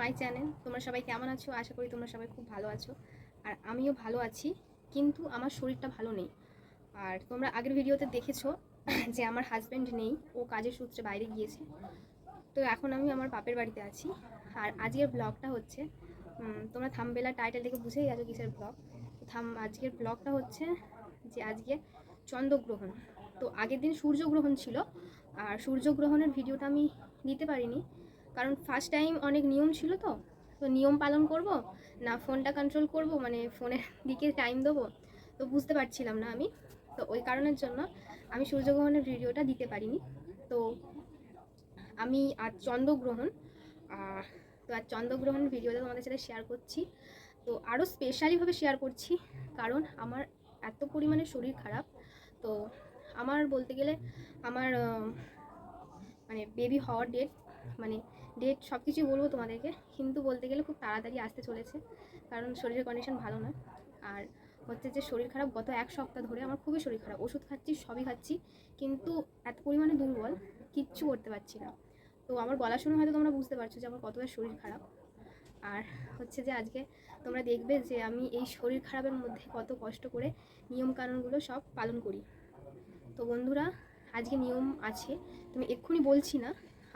My channel তোমরা সবাই কেমন আছো? আশা করি তোমরা সবাই খুব ভালো আছো। আর আমিও ভালো আছি, কিন্তু আমার শরীরটা ভালো নেই। আর তোমরা আগের ভিডিওতে দেখেছ যে আমার হাজব্যান্ড নেই, ও কাজের সূত্রে বাইরে গিয়েছে। তো এখন আমি আমার বাপের বাড়িতে আছি। আর আজকের ব্লগটা হচ্ছে তোমরা থামবেলা টাইটেল দেখে বুঝেই গেছো কিসের ব্লগ থাম, আজকের ব্লগটা হচ্ছে যে আজকে চন্দ্রগ্রহণ। তো আগের দিন সূর্যগ্রহণ ছিল, আর সূর্যগ্রহণের ভিডিওটা আমি দিতে পারিনি। কারণ ফার্স্ট টাইম অনেক নিয়ম ছিল তো। তো নিয়ম পালন করব, না ফোনটা কন্ট্রোল করব মানে ফোনের দিকে টাইম দেবো, তো বুঝতে পারছিলাম না আমি। তো ওই কারণের জন্য আমি সূর্যগ্রহণের ভিডিওটা দিতে পারিনি। তো আমি আজ চন্দ্রগ্রহণ তো আজ চন্দ্রগ্রহণের ভিডিওটা তোমাদের সাথে শেয়ার করছি। তো আরও স্পেশালিভাবে শেয়ার করছি, কারণ আমার এত পরিমাণে শরীর খারাপ। তো আমার বলতে গেলে আমার মানে বেবি হওয়ার ডেট মানে ডেট সব কিছুই বলব তোমাদেরকে। কিন্তু বলতে গেলে খুব তাড়াতাড়ি আসতে চলেছে, কারণ শরীরের কন্ডিশন ভালো না আর হচ্ছে যে শরীর খারাপ, গত এক সপ্তাহ ধরে আমার খুবই শরীর খারাপ। ওষুধ খাচ্ছি, সবই খাচ্ছি, কিন্তু এত পরিমাণে দুর্বল, কিচ্ছু করতে পারছি না। তো আমার গলা শুনে হয়তো তোমরা বুঝতে পারছ যে আমার কতটা শরীর খারাপ। আর হচ্ছে যে আজকে তোমরা দেখবে যে আমি এই শরীর খারাপের মধ্যে কত কষ্ট করে নিয়মকানুনগুলো সব পালন করি। তো বন্ধুরা, আজকে নিয়ম আছে, তুমি এক্ষুনি বলছি না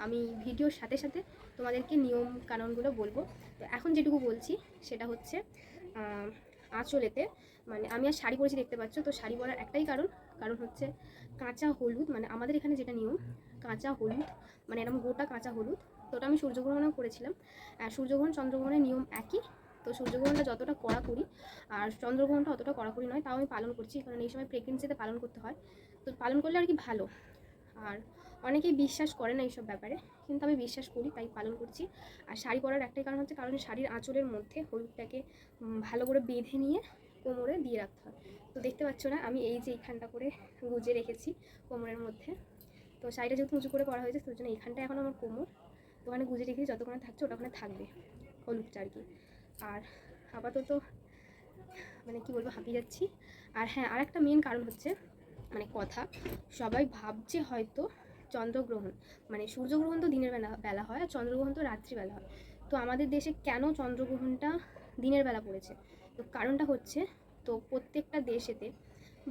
আমি ভিডিওর সাথে সাথে তোমাদেরকে নিয়ম কানুনগুলো বলব। তো এখন যেটুকু বলছি, সেটা হচ্ছে আঁচলেতে মানে আমি আর শাড়ি পরেছি দেখতে পাচ্ছ, তো শাড়ি পরার একটাই কারণ কারণ হচ্ছে কাঁচা হলুদ মানে আমাদের এখানে যেটা নিয়ম, কাঁচা হলুদ মানে এরকম গোটা কাঁচা হলুদ, তো ওটা আমি সূর্যগ্রহণেও করেছিলাম। সূর্যগ্রহণ, চন্দ্রগ্রহণের নিয়ম একই, তো সূর্যগ্রহণটা যতটা কড়াকড়ি আর চন্দ্রগ্রহণটা অতটা কড়াকড়ি নয়, তাও আমি পালন করছি, কারণ এই সময় প্রেগনেন্সিতে পালন করতে হয়, তো পালন করলে আর কি ভালো। আর অনেকেই বিশ্বাস করে না এইসব ব্যাপারে, কিন্তু আমি বিশ্বাস করি, তাই পালন করছি। আর শাড়ি পরার একটাই কারণ হচ্ছে, কারণ শাড়ির আঁচলের মধ্যে হলুদটাকে ভালো করে বেঁধে নিয়ে কোমরে দিয়ে রাখতে হয়। তো দেখতে পাচ্ছ না, আমি এই যে এইখানটা করে গুজে রেখেছি কোমরের মধ্যে। তো শাড়িটা যেহেতু উঁচু করে করা হয়েছে সেই জন্য এইখানটা এখন আমার কোমর। ওখানে গুজে রেখেছি, যতক্ষণে থাকছে ওটা ওখানে থাকবে হলুদটা আর কি। আর আপাতত মানে কি বলব, হাঁপিয়ে যাচ্ছি। আর হ্যাঁ আর একটা মেন কারণ হচ্ছে মানে কথা, সবাই ভাবছে হয়তো চন্দ্রগ্রহণ মানে সূর্যগ্রহণ তো দিনের বেলা বেলা হয় আর চন্দ্রগ্রহণ তো রাত্রিবেলা হয়। তো আমাদের দেশে কেন চন্দ্রগ্রহণটা দিনের বেলা পড়েছে? তো কারণটা হচ্ছে, তো প্রত্যেকটা দেশেতে,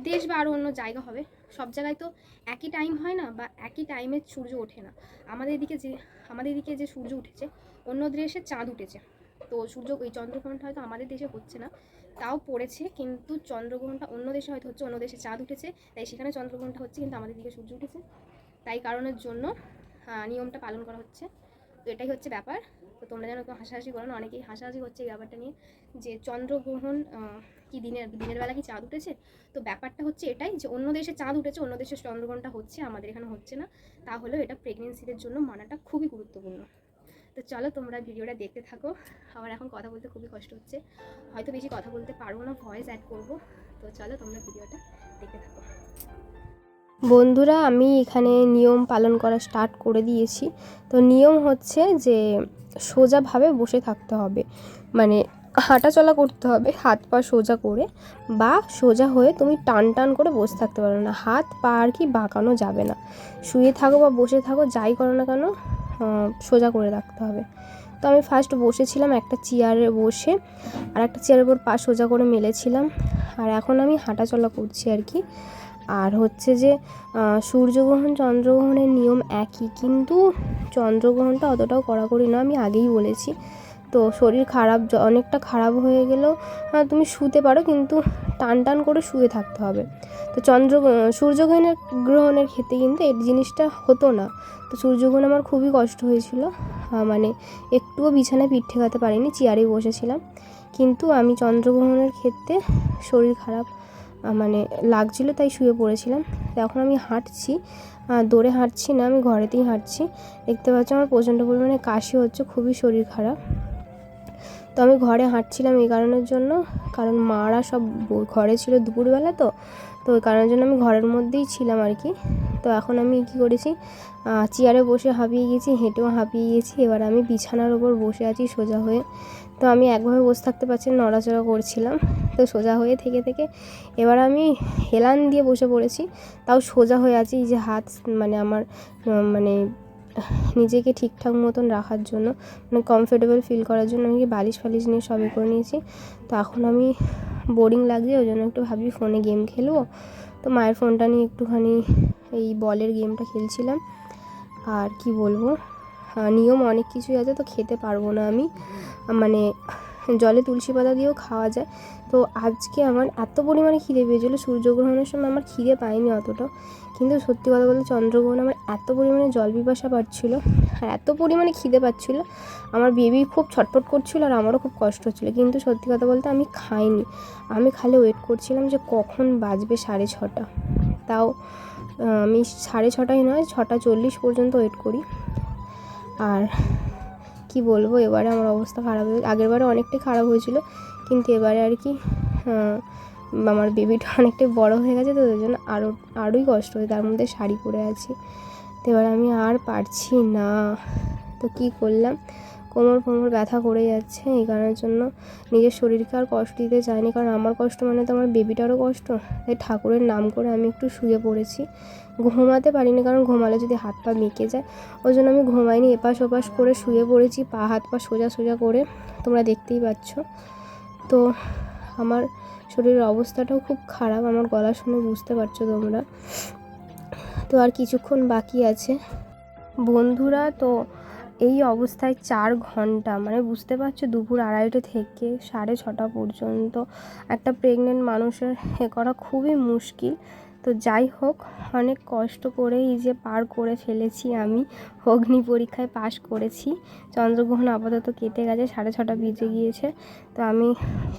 দেশ বা আরও অন্য জায়গা হবে, সব জায়গায় তো একই টাইম হয় না বা একই টাইমে সূর্য ওঠে না। আমাদের এদিকে যে, আমাদের এদিকে যে সূর্য উঠেছে, অন্য দেশে চাঁদ উঠেছে। তো সূর্য, ওই চন্দ্রগ্রহণটা হয়তো আমাদের দেশে হচ্ছে না, তাও পড়েছে, কিন্তু চন্দ্রগ্রহণটা অন্য দেশে হয়তো হচ্ছে, অন্য দেশে চাঁদ উঠেছে, তাই সেখানে চন্দ্রগ্রহণটা হচ্ছে, কিন্তু আমাদের দিকে সূর্য উঠেছে। তাই কারণের জন্য নিয়মটা পালন করা হচ্ছে। তো এটাই হচ্ছে ব্যাপার। তো তোমরা যেন একটু হাসাহাসি করো না, অনেকেই হাসাহাসি হচ্ছে এই ব্যাপারটা নিয়ে যে চন্দ্রগ্রহণ কি দিনের দিনের বেলা কি চাঁদ উঠেছে? তো ব্যাপারটা হচ্ছে এটাই যে অন্য দেশে চাঁদ উঠেছে, অন্য দেশে চন্দ্রগ্রহণটা হচ্ছে, আমাদের এখানে হচ্ছে না। তাহলেও এটা প্রেগনেন্সিদের জন্য মানাটা খুবই গুরুত্বপূর্ণ। তো চলো তোমরা ভিডিওটা দেখতে থাকো। আমার এখন কথা বলতে খুবই কষ্ট হচ্ছে। হয়তো বেশি কথা বলতে পারব না ভয়েস অ্যাড করব। তো চলো তোমরা ভিডিওটা দেখতে থাকো। বন্ধুরা, আমি এখানে নিয়ম পালন করা স্টার্ট করে দিয়েছি। তো নিয়ম হচ্ছে যে, সোজাভাবে বসে থাকতে হবে। মানে হাঁটা চলা করতে হবে, হাত পা সোজা করে বা সোজা হয়ে তুমি টান টান করে বসে থাকতে পারো না। হাত পা আর কি বাঁকানো যাবে না। শুয়ে থাকো বা বসে থাকো, যাই করো না কেন সোজা করে রাখতে হবে। তো আমি ফার্স্ট বসেছিলাম একটা চেয়ারে বসে, আর একটা চেয়ারের উপর পা সোজা করে মেলেছিলাম। আর এখন আমি হাঁটা চলা করছি আর কি। আর হচ্ছে যে সূর্যগ্রহণ, চন্দ্রগ্রহণের নিয়ম একই, কিন্তু চন্দ্রগ্রহণটা অতটাও কড়াকড়ি না আমি আগেই বলেছি। তো শরীর খারাপ অনেকটা খারাপ হয়ে গেলেও তুমি শুতে পারো, কিন্তু টান টান করে শুয়ে থাকতে হবে। তো চন্দ্র সূর্যগ্রহণের গ্রহণের ক্ষেত্রে কিন্তু এই জিনিসটা হতো না। তো সূর্যগ্রহণ আমার খুবই কষ্ট হয়েছিল মানে একটুও বিছানায় পিঠ ঠেকাতে পারিনি, চেয়ারেই বসেছিলাম। কিন্তু আমি চন্দ্রগ্রহণের ক্ষেত্রে শরীর খারাপ মানে লাগছিল তাই শুয়ে পড়েছিলাম। এখন আমি হাঁটছি দৌড়ে হাঁটছি না, আমি ঘরেতেই হাঁটছি। দেখতে পাচ্ছি আমার প্রচণ্ড পরিমাণে কাশি হচ্ছে, খুবই শরীর খারাপ। তো আমি ঘরে হাঁটছিলাম এই কারণের জন্য, কারণ মারা সব ঘরে ছিল দুপুরবেলা তো তো ওই কারণের জন্য আমি ঘরের মধ্যেই ছিলাম আর কি। তো এখন আমি কি করেছি চেয়ারে বসে হাঁপিয়ে গেছি, হেঁটেও হাঁপিয়ে গেছি, এবার আমি বিছানার ওপর বসে আছি সোজা হয়ে। তো আমি একভাবে বসে থাকতে পারছি নড়াচড়া করছিলাম। তো সোজা হয়ে থেকে থেকে এবার আমি হেলান দিয়ে বসে পড়েছি। তাও সোজা হয়ে আছি যে হাত মানে আমার মানে নিজেকে ঠিকঠাক মতন রাখার জন্য মানে কমফোর্টেবল ফিল করার জন্য আমি বালিশ ফালিশ নিয়ে সবই করে নিয়েছি। তো এখন আমি বোরিং লাগছে, ওই জন্য একটু ভাবি ফোনে গেম খেলব। তো মায়ের ফোনটা নিয়ে একটুখানি এই বলের গেমটা খেলছিলাম। আর কি বলব? নিয়ম অনেক কিছুই আছে, তো খেতে পারব না আমি। মানে জলে তুলসী পাতা দিয়েও খাওয়া যায়। তো আজকে আমার এত পরিমাণে খিদে পেয়েছিলো, সূর্যগ্রহণের সময় আমার খিদে পাইনি অতটা। কিন্তু সত্যি কথা বলতে চন্দ্রগ্রহণ আমার এত পরিমাণে জল পিপাসা পাচ্ছিলো আর এত পরিমাণে খিদে পাচ্ছিলো, আমার বেবি খুব ছটফট করছিল আর আমারও খুব কষ্ট হচ্ছিল। কিন্তু সত্যি কথা বলতে আমি খাইনি। আমি খালি ওয়েট করছিলাম যে কখন বাজবে সাড়ে ছটা। তাও আমি সাড়ে ছটায় নয়, ছটা চল্লিশ পর্যন্ত ওয়েট করি। আর কি বলব? এবারে আমার অবস্থা খারাপ হয়ে আগের বারে অনেকটাই খারাপ হয়েছিল, কিন্তু এবারে আর কি আমার বেবিটা অনেকটাই বড় হয়ে গেছে, তো ওই জন্য আরও আরোই কষ্ট হয়, তার মধ্যে শাড়ি পরে আছি। তো এবার আমি আর পারছি না। তো কি করলাম? কোমর ফোমর ব্যথা করে যাচ্ছে এই কারণের জন্য নিজের শরীরকে আর কষ্ট দিতে চাইনি। কারণ আমার কষ্ট মানে তো আমার বেবিটারও কষ্ট। তাই ঠাকুরের নাম করে আমি একটু শুয়ে পড়েছি। ঘুমাতে পারিনি কারণ ঘুমালে যদি হাত পা মেকে যায়, ওই জন্য আমি ঘুমাইনি। এপাশ ওপাশ করে শুয়ে পড়েছি, পা হাত পা সোজা সোজা করে। তোমরা দেখতেই পাচ্ছ। তো আমার শরীরের অবস্থাটাও খুব খারাপ, আমার গলা শুনে বুঝতে পারছ তোমরা। তো আর কিছুক্ষণ বাকি আছে। বন্ধুরা, তো এই অবস্থায় চার ঘণ্টা মানে বুঝতে পারছ দুপুর আড়াইটে থেকে সাড়ে ছটা পর্যন্ত একটা প্রেগনেন্ট মানুষের এ করা খুবই মুশকিল। তো যাই হোক, অনেক কষ্ট করে এই যে পার করে ফেলেছি আমি, অগ্নি পরীক্ষায় পাশ করেছি। চন্দ্রগ্রহণ আপাতত কেটে গেছে, সাড়ে ছটা বেজে গিয়েছে। তো আমি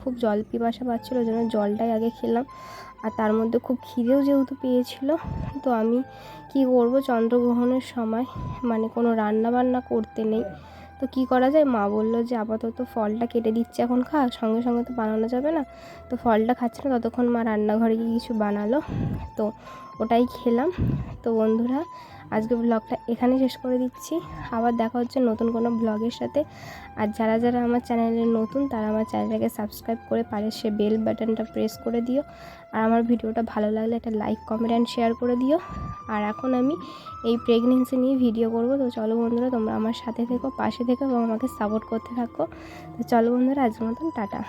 খুব জল পিপাসা পাচ্ছিলো, ওই জন্য জলটাই আগে খেলাম। আর তার মধ্যে খুব খিদেও যেহেতু পেয়েছিল, তো আমি কি করব? চন্দ্রগ্রহণের সময় মানে কোনো রান্না বান্না করতে নেই। তো কি করা যায়? মা বলল যে আপাতত ফলটা কেটে দিচ্ছে এখন খা, সঙ্গে সঙ্গে তো বানানো যাবে না। তো ফলটা খাচ্ছে না, ততক্ষণ মা রান্নাঘরে গিয়ে কিছু বানালো। তো ওটাই খেলাম। তো বন্ধুরা আজকে ব্লগটা এখানে শেষ করে দিচ্ছি। আবার দেখা হচ্ছে নতুন কোনো ব্লগের সাথে। আর যারা যারা আমার চ্যানেলে নতুন, তারা আমার চ্যানেলটাকে সাবস্ক্রাইব করে পারে সে বেল বাটনটা প্রেস করে দিও। আর আমার ভিডিওটা ভালো লাগলে একটা লাইক কমেন্ট অ্যান্ড শেয়ার করে দিও। আর এখন আমি এই প্রেগনেন্সি নিয়ে ভিডিও করব। তো চলো বন্ধুরা, তোমরা আমার সাথে থেকো, পাশে থেকো এবং আমাকে সাপোর্ট করতে থাকো। তো চলো বন্ধুরা, আজকের মতন টাটা।